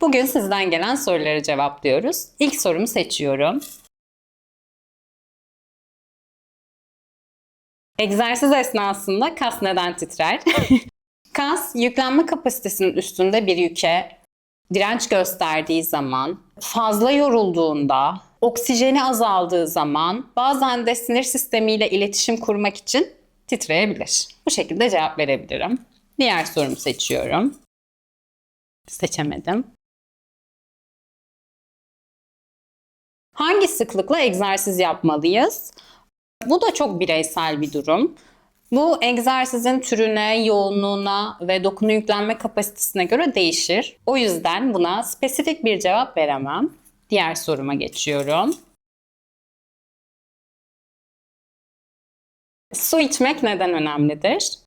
Bugün sizden gelen soruları cevaplıyoruz. İlk sorumu seçiyorum. Egzersiz esnasında kas neden titrer? kas yüklenme kapasitesinin üstünde bir yüke direnç gösterdiği zaman, fazla yorulduğunda, oksijeni azaldığı zaman bazen de sinir sistemiyle iletişim kurmak için titreyebilir. Bu şekilde cevap verebilirim. Diğer sorumu seçiyorum. Seçemedim. Hangi sıklıkla egzersiz yapmalıyız? Bu da çok bireysel bir durum. Bu egzersizin türüne, yoğunluğuna ve dokunu yüklenme kapasitesine göre değişir. O yüzden buna spesifik bir cevap veremem. Diğer soruma geçiyorum. Su içmek neden önemlidir?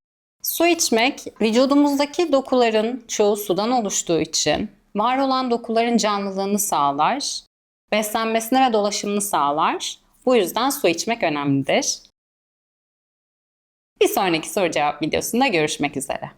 Su içmek vücudumuzdaki dokuların çoğu sudan oluştuğu için var olan dokuların canlılığını sağlar, beslenmesini ve dolaşımını sağlar. Bu yüzden su içmek önemlidir. Bir sonraki soru cevap videosunda görüşmek üzere.